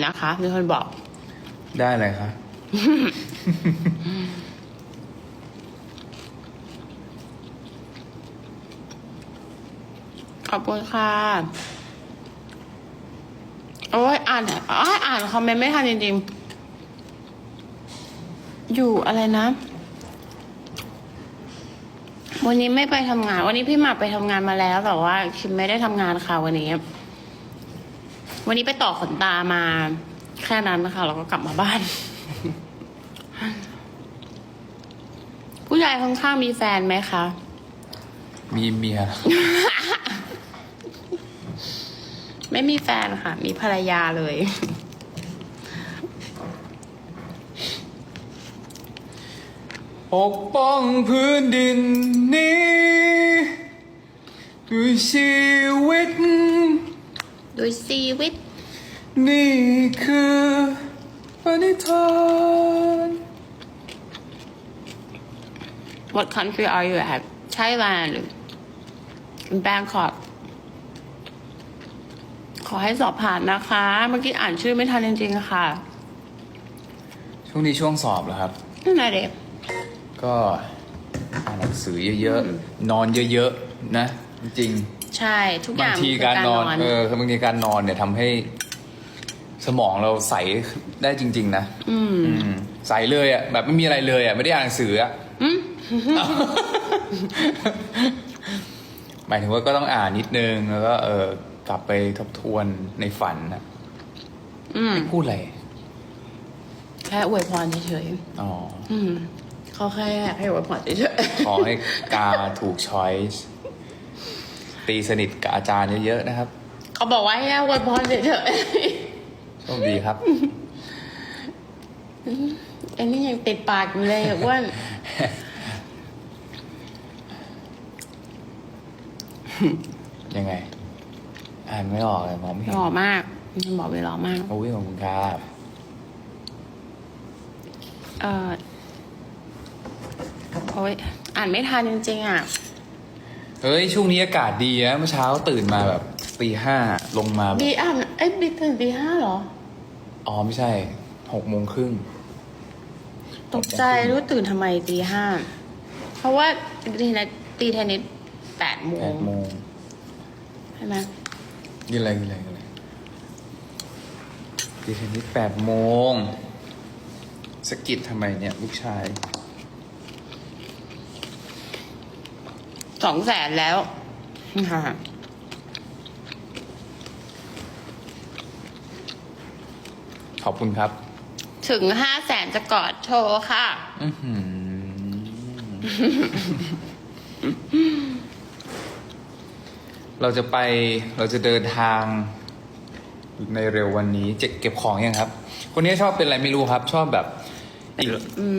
อยู่นะคะมีคนบอก ได้เลยครับขอบคุณค่ะ โอ้ยอ่านอ้อยอ่านคอมเมนต์ไม่ทันจริงๆ อยู่อะไรนะ วันนี้ไม่ไปทำงาน วันนี้พี่หมากไปทำงานมาแล้ว แต่ว่าคิมไม่ได้ทำงานค่ะวันนี้ วันนี้ไปต่อขนตามาแค่นั้นนะคะแล้วก็กลับมาบ้าน ผู้ชายข้างๆมีแฟนไหมคะ มีเมีย ไม่มีแฟนค่ะ มีภรรยาเลย ปกป้องพื้นดินนี้ด้วยชีวิตโดยชีวิต นี่คือปณิธาน What country are you at Thailand Bangkok ขอให้สอบผ่านนะคะ เมื่อกี้อ่านชื่อไม่ทันจริงๆค่ะ ช่วงนี้ช่วงสอบเหรอครับ นั่นแหละเด็กก็อ่านหนังสือเยอะๆ นอนเยอะๆ นะ จริง ใช่ ทุกๆอบางย่างทีคือการการนนออนนเออบางทีการนอนเนี่ยทำให้สมองเราใสได้จริง ๆ นะอืมอืมใสเลยอะแบบไม่มีอะไรเลยอะไม่ได้อ่านหนังสืออะ อืม หมายถึงว่าก็ต้องอ่านนิดนึงแล้วก็เออกลับไปทบทวนในฝันนะอืม พูดอะไรแค่อวยพรเฉยอ๋อๆอืมเขาแค่อยากให้อวยพรเฉยขอให้กาถูกช้อยส์ ตีสนิทกับอาจารย์เยอะๆนะครับๆเขาบอกว่าให้อวยพรเฉยโชคดีครับ ๆ ไอ้นี่ยังติดปากอยู่เลยอะอ้วนยังไง อ่านไม่ออกเลยมองไม่เห็หนล่อมากมันบอกไปหล่อมาก โอ้ยขอบคุณครับเออโอ้ยอ่านไม่ทันจริงๆอะ เฮ้ย ช่วงนี้อากาศดีนะเมื่อเช้าตื่นมาแบบตีห้าลงมาแบบบีอ่านเอ้ยบีตื่นตีห้าเหรอ อ๋อ ไม่ใช่หกโมงครึ่งตกใจรู้ตื่นทำไมตีห้าเพราะว่าตีเทนนิสตีเทนนิสแปดโมแปงดโมงใช่ไหมกินอะไรกินอะไรกินอะไรตีเทนนิสแปดโมงสะกิดทำไมเนี่ย ลูกชาย สองแสนแล้วค่ะขอบคุณครับ ถึงห้าแสนจะกอดโชว์ค่ะ อื้อหือเราจะไปเราจะเดินทาง ในเร็ววันนี้จะเก็บของยังครับ คนนี้ชอบเป็นอะไรไม่รู้ครับ ชอบแบบ อีก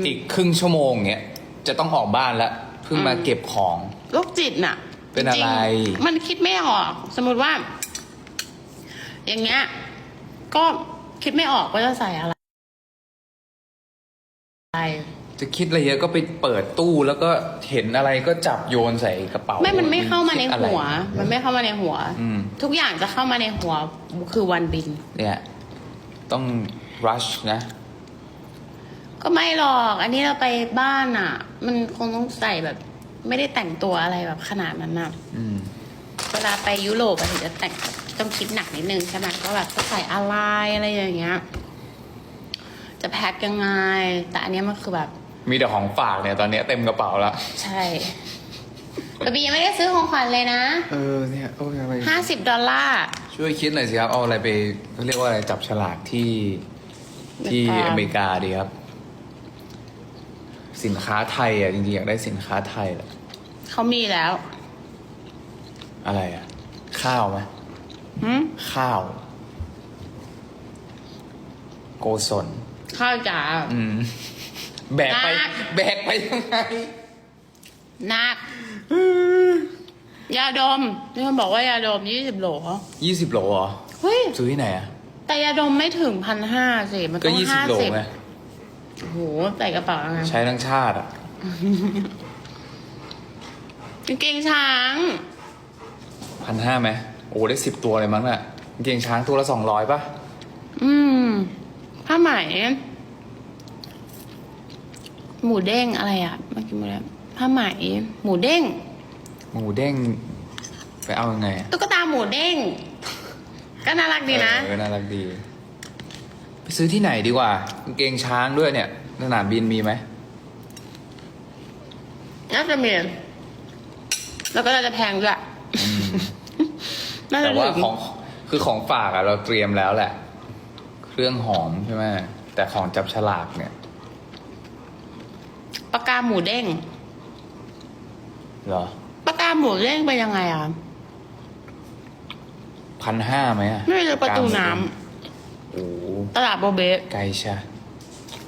อีกครึ่งชั่วโมงเนี้ยจะต้องออกบ้านแล้วเพิ่งมาเก็บของ โรคจิตน่ะเป็นอะไร จงๆมันคิดไม่ออก สมมติว่า อย่างเงี้ย ก็คิดไม่ออกว่าจะใส่อะไรจะคิดอะไรเยอะก็ไปเปิดตู้แล้วก็เห็นอะไรก็จับโยนใส่กระเป๋าไม่มันไม่เข้ามาในคิดอะไรหัวมันไม่เข้ามาในหัว อืม ทุกอย่างจะเข้ามาในหัวคือวันบิน เนี่ย ต้อง rush นะ ก็ไม่หรอก อันนี้เราไปบ้านอะ มันคงต้องใส่แบบ ไม่ได้แต่งตัวอะไรแบบขนาดนั้นอะอืม เวลาไปยุโรปอะถึงจะแต่งต้องคิดหนักนิดนึงใช่ไหมก็แบบจะใส่อะไรอะไรอย่างเงี้ย จะแพ็คยังไง แต่อันเนี้ยมันคือแบบ มีแต่ของฝากเนี่ยตอนเนี้ยเต็มกระเป๋าแล้วใช่แต่บียังไม่ได้ซื้อของขวัญเลยนะเออเนี่ยโอ้ยอะไรห้าสิบดอลลาร์ ช่วยคิดหน่อยสิครับเอาอะไรไปเขาเรียกว่าอะไรจับฉลากที่ที่ออเมเมริริกากาดีครับ สินค้าไทยอะจริงๆอยากได้สินค้าไทยแหละเขามีแล้วอะไรอะ ข้าวไหมหืมข้าว โกศลข้าวจ๋า อืม แบกไป นัก แบกไปยังไงนัก ยาดมนี่มันบอกว่ายาดมยี่สิบโหลยี่สิบโลเหรอ เฮ้ย ซื้อที่ไหนอะ แต่ยาดมไม่ถึงพันห้าสิ มันก็ต้องยี่สิบห้าโลสิบไง โอ้โหใส่กระเป๋าไงใช้ทั้งชาติอะกางเกงช้างพันห้าไหมโอ้ได้สิบตัวเลยมั้งน่ะกางเกงช้างตัวละสองร้อยป่ะ อืมผ้าไหมหมูเด้งอะไรอะเมื่อกี้หมูแล้วผ้าไหมหมูเด้ง หมูเด้ง ไปเอายังไงอะตุ๊กตาหมูเด้ง ก็น่ารักดีนะ เออน่ารักดีไป ซื้อที่ไหนดีกว่ากางเกงช้างด้วยเนี่ยสนามบินมีไหมน่าจะมีแล้วก็น่าจะแพงด้วยอืมน่าจะแต่ว่าถึงของคือของฝากอะเราเตรียมแล้วแหละ เครื่องหอมใช่ไหมแต่ของจับฉลากเนี่ยปากกาหมูเด้งเหรอปากกาหมูเด้งเป็นยังไงอะพันห้าไหมอะไม่รู้ประตูน้ โอ้โหำตลาดโบเบะไกลชะ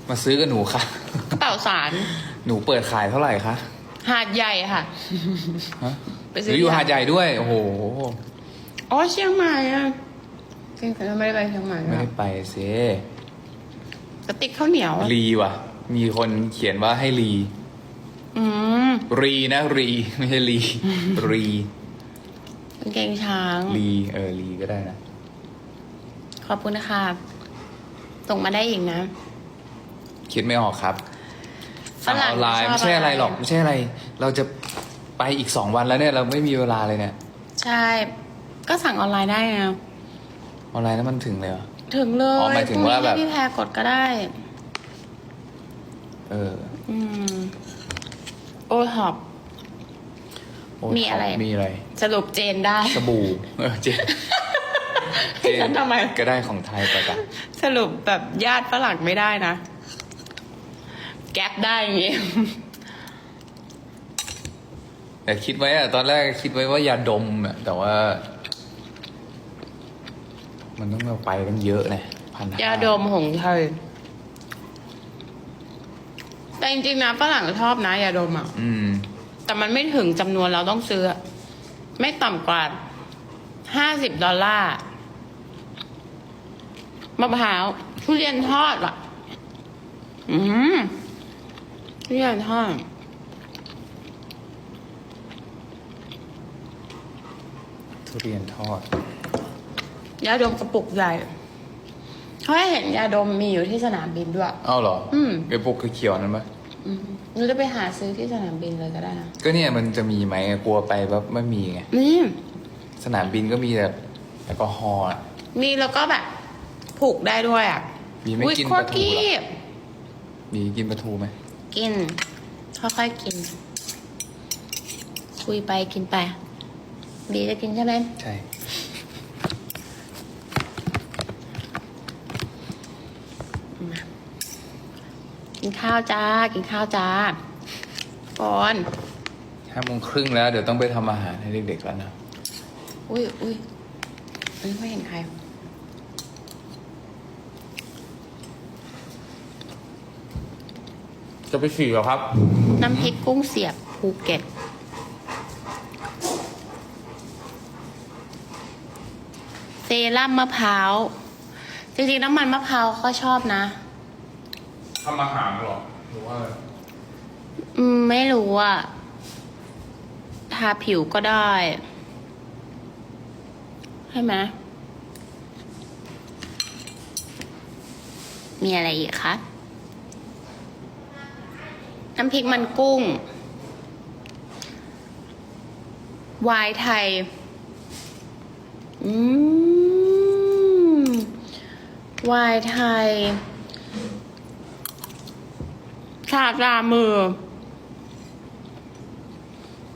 มาซื้อกับหนูค่ะ กระเป๋าสารหนูเปิดขายเท่าไหร่คะหาดใหญ่ค่ะ ฮะไปหซื้อรืออยู่หาดใหญ่ด้วย โอ้โห อ๋อเชียงใหม่อะจริงๆไม่ได้ไปเชียงใหม่ไม่อะได้ไปเซกระติกข้าวเหนียวรีว่ะ มีคนเขียนว่าให้รี อืมรีนะรี ไม่ใช่รี รี กางเกงช้าง รี เออ รีก็ได้นะ ขอบคุณนะคะส่งมาได้อีกนะ คิดไม่ออกครับฝสั่งรั่องอนไลน์ชอบไม่ใช่อะไรอะไรหรอกไม่ใช่อะไร เราจะไปอีกสองวันแล้วเนี่ยเราไม่มีเวลาเลยเนี่ย ใช่ ก็สั่งออนไลน์ได้ไงออนไลน์แล้วมันถึงเลยเหรอถึงเลยอ๋อหมายถึงว่าแบบพรุ่นี้ให้พี่แพรกดก็ได้ เออ อืม โอ้หอบโอ้มีอะไร มีอะไร สรุปเจนได้ สบู่เออเจน ให้ฉันทำไม ก็ได้ของไทยไปกันสรุปแบบญาติฝรั่งไม่ได้นะ แก๊ปได้อย่างงี้ แต่คิดไว้อะตอนแรกคิดไว้ว่ายาดมอะแต่ว่า มันต้องเอาไปตั้งเยอะนะพันยาดมหงเทย แต่จริงๆนะฝรั่งชอบนะ ยาดมอะ อืม แต่มันไม่ถึงจำนวนเราต้องซื้อ ไม่ต่ำกว่าห้าสิบดอลลาร์ มะพร้าวทุเรียนทอดอะ อืมทุเรียนทอดทุเรียนทอด ยาดมกระปุกใหญ่เขาให้เห็นยาดมมีอยู่ที่สนามบินด้วย เอ้าเหรออืมไอ้ปกเขียวๆนั่นปะอืมหนูจะไปหาซื้อที่สนามบินเลยก็ได้นะก็เนี่ยมันจะมีไหมกลัวไปว่าไม่มีไง นี่ สนามบินก็มีแต่แอลกอฮอล์อะ มีแล้วก็แบบ ผูกได้ด้วยอะมีไม่อุ๊ยกินโคปตลารทูกีเหรอบมีกินปลาทูไหมกิน ค่อยๆกิน คุยไปกินไป บีจะกินใช่ไหม ใช่ กินข้าวจ้า กินข้าวจ้าก่อน ห้าโมงครึ่งแล้ว เดี๋ยวต้องไปทำอาหารให้เด็กๆแล้วนะ อุ้ยอุ้ยอันนี้ไม่เห็นใคร จะไปฉี่เหรอครับ น้ำพริกกุ้งเสียบภูเก็ต เซรั่มมะพร้าว จริงๆ น้ำมันมะพร้าวก็ชอบนะ ทำอาหารหรอหรือว่าอืม ไม่รู้อะทาผิวก็ได้ ใช่ไหม มีอะไรอีกคะ น้ำพริกมันกุ้ง วายไทย อืม วายไทยชาตามือ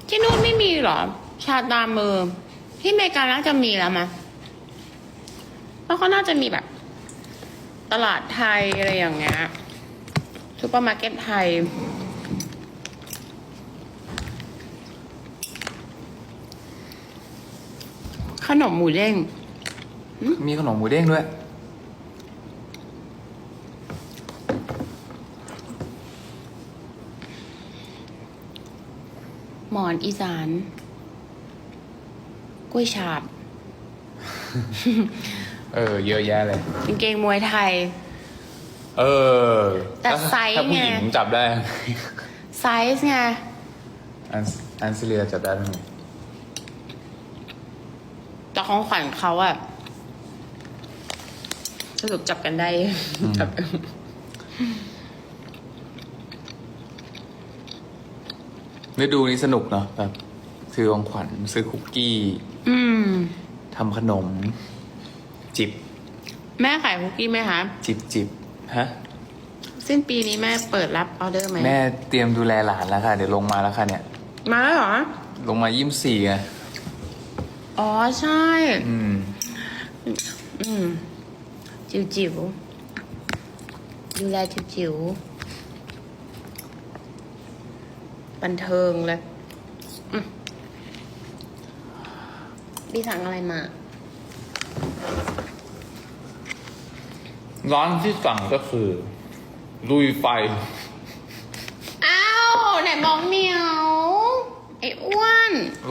ที่นู่นไม่มีหรอ ชาตามือ ที่เมกาน่าจะมีแล้วมั้ยเพราะเขาน่าจะมีแบบ ตลาดไทยอะไรอย่างเงี้ยซูเปอร์มาร์เก็ตไทย ขนมหมูเด้งมีขนมหมูเด้งด้วย หมอนอีสาน กล้วยฉาบ เออ เยอะแยะเลยกางเกงมวยไทย เออแต่ไซส์ถ้าผู้หญิงไงจับได้ ไซส์ไง อันอันซิเลียจับได้ไหม แต่ของขวัญเขาอะสรุปจับกันได้อืมจับฤดูนี้สนุกเนาะแบบซื้อของขวัญซื้อคุกกี้ อืมทำขนม จิบ แม่ขายคุกกี้ไหมคะ จิบจิบฮะ สิ้นปีนี้แม่เปิดรับออเดอร์ไหมแม่เตรียมดูแลหลานแล้วค่ะ เดี๋ยวลงมาแล้วค่ะเนี่ย มาแล้วเหรอ ลงมายี่สิบสี่ไง อ๋อใช่ อืม อืม จิ๋วจิ๋วดูแลจิ๋วจิ๋วบันเทิงเลยอืมพี่สั่งอะไรมา ร้านที่สั่งก็คือ ลุยไฟ อ้าว ไหนบอกเหนียว ไอ้อ้วน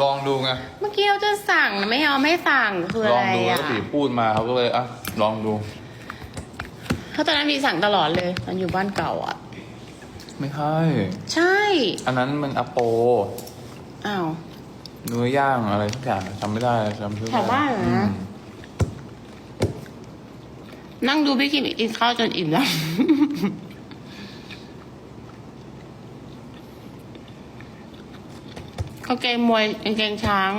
ลองดูไง เมื่อกี้เราจะสั่งนะไม่เอาไม่สั่งคือลอะองไรดูแล้อะวผีพูดมาเขาก็เลยอะลองดู เพราะตอนนั้นมีสั่งตลอดเลยตอนอยู่บ้านเก่าอะ ไม่ใช่ ใช่อันนั้นมันอโป อ้าว เนื้อย่างอะไรทุกอย่างจำไม่ได้จำไม่ได้แถวบ้านเหรอนะอืมนั่งดูพี่กิมกินข้าวจนอิ่มแล้ว กางเกงมวยกางเกงช้าง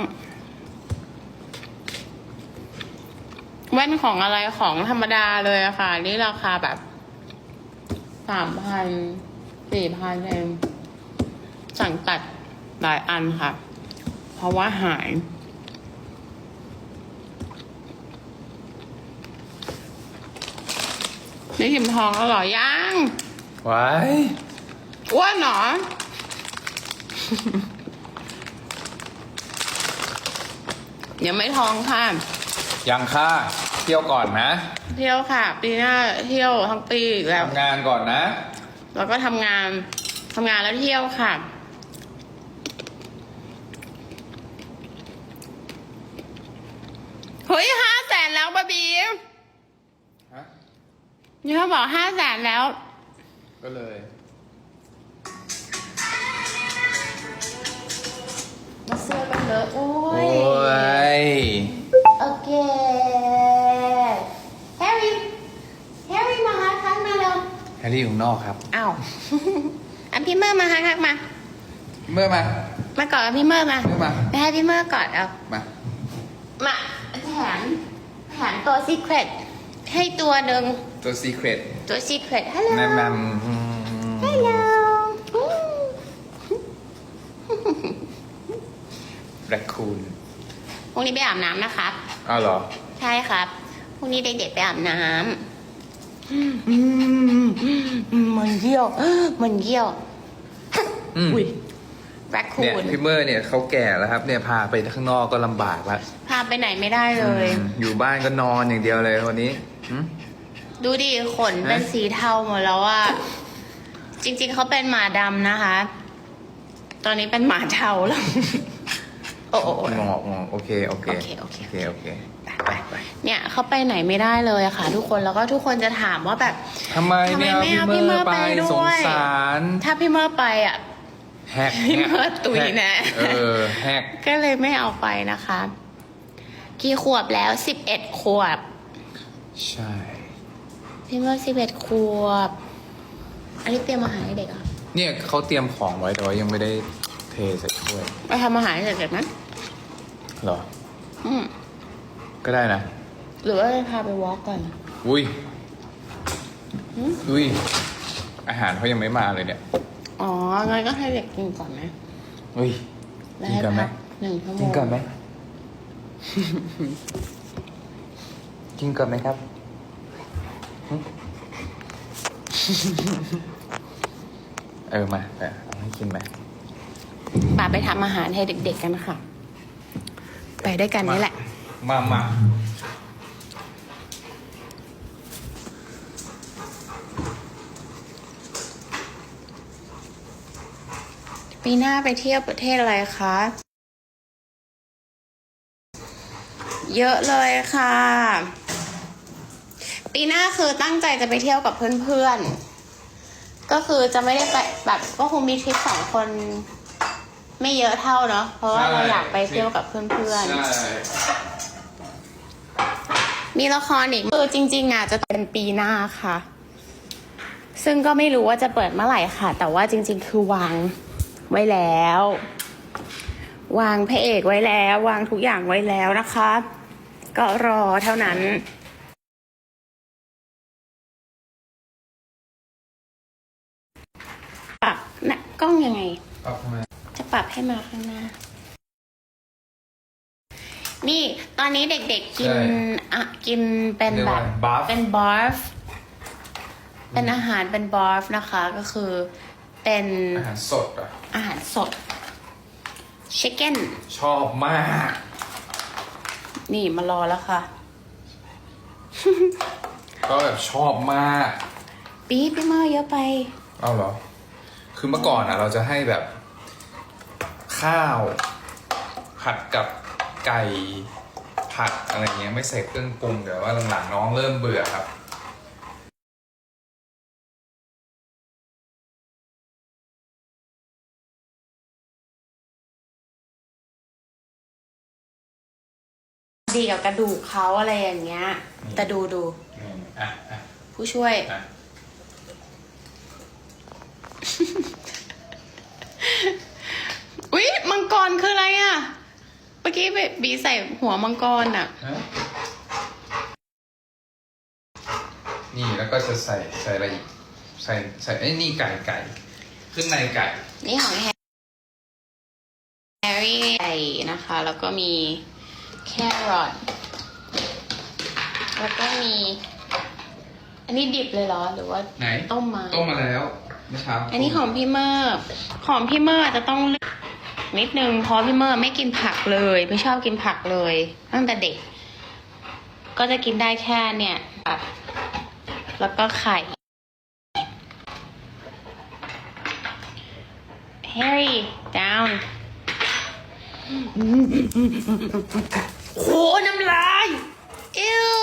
แว่นของอะไรของธรรมดาเลยอะค่ะ นี่ราคาแบบสามพันสี่พันเองสั่งตัดหลายอันค่ะ เพราะว่าหาย นี่หิมทองแล้วเหรอยังไว้อ้วนเหรอ ยังไม่ท้องค่ะ ยังค่าเที่ยวก่อนนะเที่ยวค่ะ ปีหน้าเที่ยวทั้งปีอีกแล้ว ทำงานก่อนนะ แล้วก็ทำงานทำงานแล้วเที่ยวค่ะ เฮ้ยห้าแสนแล้วบาบีฮะนี่เขาบอกห้าแสนแล้ว ก็เลย มาเสื้อกัน เลอะโอ้โอ้ยยโอเคแฮร์รี่แฮร์รี่มาหาคักมาเร็วแฮร์รี่อยู่ข้างนอกครับ อ้าวอันพี่เมอร์มาหาคักมา เมื่อมา มากอดกับพี่เมอร์มาเมื่อมา ไปให้พี่เมอร์กอดเอา มา มาแถมแถมตัวซีเครตให้ตัวหนึ่งตัวซีเครตตัวซีเครตฮัลโหลแนะนำอืมฮัลโหล แร คคูนพรุ่งนี้ไปอาบน้ำนะครับ อ้าวเหรอ ใช่ครับพรุ่งนี้เด็กๆไปอาบน้ำอืมมันเยี่ยว มันเยี่ยวอืมอุ้ยแรคคูเนี่ยนพี่เมอร์เนี่ยเขาแก่แล้วครับ เนี่ยพาไปข้างนอกก็ลำบากแล้วพาไปไหนไม่ได้เลย อืมอยู่บ้านก็นอนอย่างเดียวเลยวันนี้หืม ดูดิขนเป็นฮะ สีเทาหมดแล้วอะจริงๆเขาเป็นหมาดำนะคะ ตอนนี้เป็นหมาเทาแล้ว โอ้โหงอกงอกโอเคโอเคโอเคโอเคโอเคโอเคไปไปเนี่ยเขาไปไหนไม่ได้เลยอะค่ะ ทุกคนแล้วก็ทุกคนจะถามว่าแบบทำไมทำไมไม่เอาไม่พี่เอาเมอร์พี่เมอร์ไปไปด้วยสงสารถ้าพี่เมอร์ไปอะแฮกพี่เมอร์ตุ๋ยแน่เออแฮกก็เลยไม่เอาไปนะคะ กี่ขวบแล้วสิบเอ็ดขวบ ใช่ พี่เมอร์สิบเอ็ดขวบ อันนี้เตรียมอาหารให้เด็กเหรอะเนี่ยเขาเตรียมของไว้แต่ว่ายังไม่ได้เท ใส่ถ้วยไปทำอาหารให้เด็กๆนะเหรอ อืมก็ได้นะ หรือว่าจะพาไปวอล์กก่อน อุ้ยหืมอุ้ย อาหารเขายังไม่มาเลยเนี่ย อ๋องั้นก็ให้เด็กกินก่อนนะอุ้ย แล้วกินให้ก่อนไหมพักหนึ่งชั่วโมกินงก่อนไหม กินก่อนไหมครับหึเออมาแต่เอาให้กินไหม ป่าไปทำอาหารให้เด็ก ๆกันค่ะ ไปด้วยกันนี่แหละ มา มาปีหน้าไปเที่ยวประเทศอะไรคะ เยอะเลยค่ะ ปีหน้าคือตั้งใจจะไปเที่ยวกับเพื่อนๆ ก็คือจะไม่ได้ไปแบบก็คงมีทริปสองคน ไม่เยอะเท่าเนาะเพราะว่าเราอยากไปเที่ยวกับเพื่อนใช่ๆมีละครอีกคือจริงๆอะจะเป็นปีหน้าค่ะ ซึ่งก็ไม่รู้ว่าจะเปิดเมื่อไหร่ค่ะ แต่ว่าจริง ๆ คือวางไว้แล้ว วางพระเอกไว้แล้ว วางทุกอย่างไว้แล้วนะคะ ก็รอเท่านั้นปรับนะกล้องยังไงปรับทำไมจะ ปรับให้มาข้างหน้า นี่ตอนนี้เด็กๆกินใช่อะกินเป็นเรียกแบว่าบ buff เป็นบอฟเป็นอาหารเป็นบอฟนะคะ ก็คือเป็นอาหารสดอะ อาหารสดชิคเก้น ชอบมาก นี่มารอแล้วค่ะ ก็แบบชอบมาก ปี๊บพี่เมอร์เยอะไป เอาเหรอ คือเมื่อก่อนอะ เราจะให้แบบ ข้าว ผัดกับไก่ผัดอะไรเงี้ยไม่ใส่เครื่องปรุงแต่ว่าหลังๆน้องเริ่มเบื่อครับดีกับกระดูกเขาอะไรอย่างเงี้ย แต่ดูดูนี่อะอะผู้ช่วย อะ อุ๊ย มังกรคืออะไรอะ เมื่อกี้บีใส่หัวมังกรอะ ฮะนี่แล้วก็จะใส่ใส่อะไรอีกใส่ใส่ไอ้ยนี่ไก่ไก่เครื่องในไก่ นี่ของแฮร์รี่ไก่นะคะ แล้วก็มีแครอทแล้วก็มี อันนี้ดิบเลยเหรอ หรือว่าไหนต้มมา ต้มมาแล้วเมื่อเช้าอันนี้ของพี่เมอร์ของพี่เมอร์อาจจะต้องเลือก นิดนึงเพราะพี่เมอร์ไม่กินผักเลยไม่ชอบกินผักเลย ตั้งแต่เด็ก ก็จะกินได้แค่เนี่ยผักแล้วก็ไข่ Harry down โหน้ำลายอิว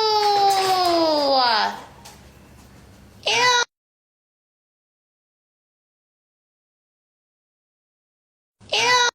อิวอิว